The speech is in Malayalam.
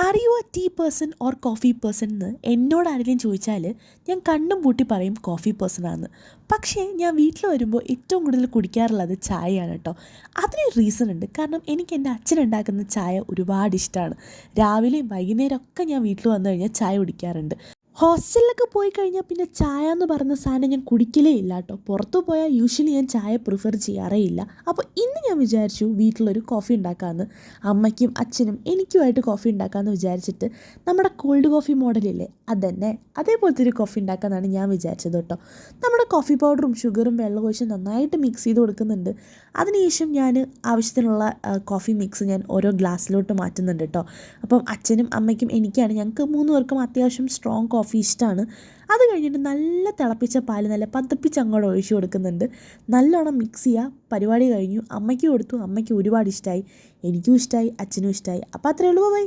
Are you a tea person or coffee person എന്ന്? എന്നോട് ആരെങ്കിലും ചോദിച്ചാൽ ഞാൻ കണ്ണും പൂട്ടി പറയും കോഫി പേഴ്സൺ ആണെന്ന്. പക്ഷേ ഞാൻ വീട്ടിൽ വരുമ്പോൾ ഏറ്റവും കൂടുതൽ കുടിക്കാറുള്ളത് ചായയാണ് കേട്ടോ അതിനൊരു റീസൺ ഉണ്ട്. കാരണം എനിക്ക് എന്റെ അച്ഛൻ ഉണ്ടാക്കുന്ന ചായ ഒരുപാട് ഇഷ്ടമാണ് രാവിലെയും വൈകുന്നേരമൊക്കെ ഞാൻ വീട്ടിൽ വന്നു കഴിഞ്ഞാൽ ചായ കുടിക്കാറുണ്ട്. ഹോസ്റ്റലിലൊക്കെ പോയി കഴിഞ്ഞാൽ പിന്നെ ചായ എന്ന് പറഞ്ഞ സാധനം ഞാൻ കുടിക്കലേ ഇല്ല കേട്ടോ. പുറത്തു പോയാൽ യൂഷ്വലി ഞാൻ ചായ പ്രിഫർ ചെയ്യാറേ ഇല്ല. അപ്പോൾ ഇന്ന് ഞാൻ വിചാരിച്ചു വീട്ടിലൊരു കോഫി ഉണ്ടാക്കാമെന്ന് അമ്മയ്ക്കും അച്ഛനും എനിക്കുമായിട്ട് കോഫി ഉണ്ടാക്കാമെന്ന് വിചാരിച്ചിട്ട് നമ്മുടെ കോൾഡ് കോഫി മോഡലില്ലേ അതന്നെ. അതേപോലത്തെ ഒരു കോഫി ഉണ്ടാക്കാമെന്നാണ് ഞാൻ വിചാരിച്ചത് കേട്ടോ. നമ്മുടെ കോഫി പൗഡറും ഷുഗറും വെള്ളം ഒഴിച്ച് നന്നായിട്ട് മിക്സ് ചെയ്ത് കൊടുക്കുന്നുണ്ട്. അതിനുശേഷം ഞാൻ ആവശ്യത്തിനുള്ള കോഫി മിക്സ് ഞാൻ ഓരോ ഗ്ലാസ്സിലോട്ട് മാറ്റുന്നുണ്ട് കേട്ടോ. അപ്പം അച്ഛനും അമ്മയ്ക്കും എനിക്കാണ് ഞങ്ങൾക്ക് മൂന്ന് പേർക്കും അത്യാവശ്യം സ്ട്രോങ് കോഫി ഇഷ്ടമാണ് അത് കഴിഞ്ഞിട്ട് നല്ല തിളപ്പിച്ച പാൽ നല്ല പതപ്പിച്ച് അങ്ങോട്ട് ഒഴിച്ചു കൊടുക്കുന്നുണ്ട്. നല്ലോണം മിക്സ് ചെയ്യുക പരിപാടി കഴിഞ്ഞു. അമ്മയ്ക്ക് കൊടുത്തു. അമ്മയ്ക്ക് ഒരുപാട് ഇഷ്ടമായി എനിക്കും ഇഷ്ടമായി അച്ഛനും ഇഷ്ടമായി അപ്പോൾ അത്രയേ ഉള്ളൂ. ബൈ